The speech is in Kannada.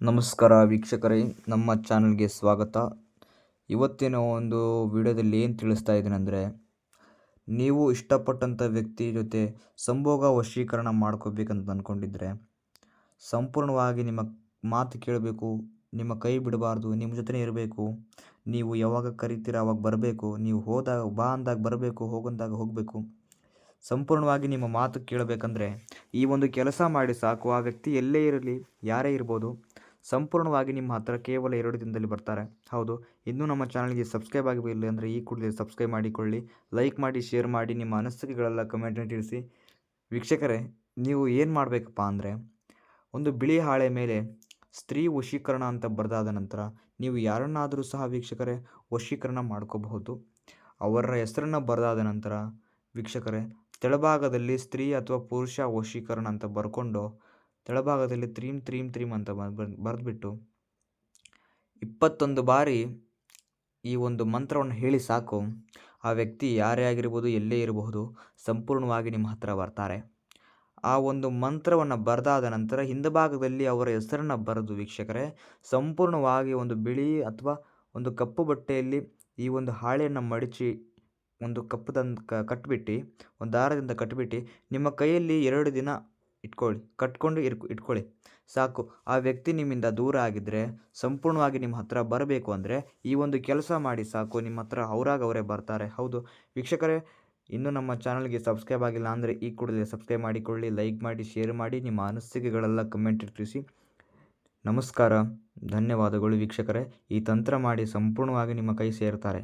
ನಮಸ್ಕಾರ ವೀಕ್ಷಕರೇ, ನಮ್ಮ ಚಾನಲ್ಗೆ ಸ್ವಾಗತ. ಇವತ್ತಿನ ಒಂದು ವಿಡಿಯೋದಲ್ಲಿ ಏನು ತಿಳಿಸ್ತಾ ಇದ್ದೀನಿ ಅಂದರೆ, ನೀವು ಇಷ್ಟಪಟ್ಟಂಥ ವ್ಯಕ್ತಿ ಜೊತೆ ಸಂಭೋಗ ವಶೀಕರಣ ಮಾಡ್ಕೋಬೇಕಂತ ಅಂದ್ಕೊಂಡಿದ್ರೆ ಸಂಪೂರ್ಣವಾಗಿ ನಿಮ್ಮ ಮಾತು ಕೇಳಬೇಕು, ನಿಮ್ಮ ಕೈ ಬಿಡಬಾರ್ದು, ನಿಮ್ಮ ಜೊತೆನೇ ಇರಬೇಕು, ನೀವು ಯಾವಾಗ ಕರಿತೀರ, ಅವಾಗ ಬರಬೇಕು, ನೀವು ಹೋದಾಗ, ಬಾ ಅಂದಾಗ ಬರಬೇಕು, ಹೋಗಂದಾಗ ಹೋಗಬೇಕು. ಸಂಪೂರ್ಣವಾಗಿ ನಿಮ್ಮ ಮಾತು ಕೇಳಬೇಕಂದ್ರೆ, ಈ ಒಂದು ಕೆಲಸ ಮಾಡಿ ಸಾಕು. ಆ ವ್ಯಕ್ತಿ ಎಲ್ಲೇ ಇರಲಿ, ಯಾರೇ ಇರ್ಬೋದು ಸಂಪೂರ್ಣವಾಗಿ ನಿಮ್ಮ ಹತ್ರ ಕೇವಲ ಎರಡು ದಿನದಲ್ಲಿ ಬರ್ತಾರೆ. ಹೌದು, ಇನ್ನೂ ನಮ್ಮ ಚಾನಲ್ಗೆ ಸಬ್ಸ್ಕ್ರೈಬ್ ಆಗಿಲ್ಲ ಅಂದರೆ ಈ ಕೂಡಲೇ ಸಬ್ಸ್ಕ್ರೈಬ್ ಮಾಡಿಕೊಳ್ಳಿ. ಲೈಕ್ ಮಾಡಿ, ಶೇರ್ ಮಾಡಿ ನಿಮ್ಮ ಅನಿಸಿಕೆಗಳೆಲ್ಲ ಕಮೆಂಟ್ನ ತಿಳಿಸಿ. ವೀಕ್ಷಕರೇ, ನೀವು ಏನು ಮಾಡಬೇಕಪ್ಪ ಅಂದರೆ, ಒಂದು ಬಿಳಿ ಹಾಳೆ ಮೇಲೆ ಸ್ತ್ರೀ ವಶೀಕರಣ ಅಂತ ಬರೆದಾದ ನಂತರ ನೀವು ಯಾರನ್ನಾದರೂ ಸಹ ವೀಕ್ಷಕರೇ ವಶೀಕರಣ ಮಾಡ್ಕೋಬಹುದು. ಅವರ ಹೆಸರನ್ನು ಬರೆದಾದ ನಂತರ ವೀಕ್ಷಕರೇ, ತೆಳಭಾಗದಲ್ಲಿ ಸ್ತ್ರೀ ಅಥವಾ ಪುರುಷ ವಶೀಕರಣ ಅಂತ ಬರ್ಕೊಂಡು ತೆಳಭಾಗದಲ್ಲಿ ತ್ರೀಮ್ ತ್ರೀಮ್ ತ್ರೀಮ್ ಅಂತ ಬರೆದ್ಬಿಟ್ಟು ಇಪ್ಪತ್ತೊಂದು ಬಾರಿ ಈ ಒಂದು ಮಂತ್ರವನ್ನು ಹೇಳಿ ಸಾಕು. ಆ ವ್ಯಕ್ತಿ ಯಾರೇ ಆಗಿರ್ಬೋದು, ಎಲ್ಲೇ ಇರಬಹುದು, ಸಂಪೂರ್ಣವಾಗಿ ನಿಮ್ಮ ಹತ್ರ ಬರ್ತಾರೆ. ಆ ಒಂದು ಮಂತ್ರವನ್ನು ಬರೆದಾದ ನಂತರ ಹಿಂದಭಾಗದಲ್ಲಿ ಅವರ ಹೆಸರನ್ನು ಬರೆದು ವೀಕ್ಷಕರೇ, ಸಂಪೂರ್ಣವಾಗಿ ಒಂದು ಬಿಳಿ ಅಥವಾ ಒಂದು ಕಪ್ಪು ಬಟ್ಟೆಯಲ್ಲಿ ಈ ಒಂದು ಹಾಳೆಯನ್ನು ಮಡಚಿ ಒಂದು ಕಪ್ಪದಂದು ಕಟ್ಬಿಟ್ಟು, ಒಂದು ದಾರದಿಂದ ಕಟ್ಬಿಟ್ಟು ನಿಮ್ಮ ಕೈಯಲ್ಲಿ ಎರಡು ದಿನ ಇಟ್ಕೊಳ್ಳಿ, ಕಟ್ಕೊಂಡು ಇರ್ ಇಟ್ಕೊಳ್ಳಿ. ಸಾಕು, ಆ ವ್ಯಕ್ತಿ ನಿಮ್ಮಿಂದ ದೂರ ಆಗಿದ್ದರೆ ಸಂಪೂರ್ಣವಾಗಿ ನಿಮ್ಮ ಹತ್ರ ಬರಬೇಕು ಅಂದರೆ, ಈ ಒಂದು ಕೆಲಸ ಮಾಡಿ ಸಾಕು, ನಿಮ್ಮ ಹತ್ರ ಅವರಾಗ ಅವರೇ ಬರ್ತಾರೆ. ಹೌದು. ವೀಕ್ಷಕರೇ, ಇನ್ನೂ ನಮ್ಮ ಚಾನಲ್ಗೆ ಸಬ್ಸ್ಕ್ರೈಬ್ ಆಗಿಲ್ಲ ಅಂದರೆ, ಈ ಕೂಡಲೇ ಸಬ್ಸ್ಕ್ರೈಬ್ ಮಾಡಿಕೊಳ್ಳಿ, ಲೈಕ್ ಮಾಡಿ, ಶೇರ್ ಮಾಡಿ, ನಿಮ್ಮ ಅನಿಸಿಕೆಗಳೆಲ್ಲ ಕಮೆಂಟ್ ತಿಳಿಸಿ ನಮಸ್ಕಾರ, ಧನ್ಯವಾದಗಳು ವೀಕ್ಷಕರೇ. ಈ ತಂತ್ರ ಮಾಡಿ ಸಂಪೂರ್ಣವಾಗಿ ನಿಮ್ಮ ಕೈ ಸೇರ್ತಾರೆ.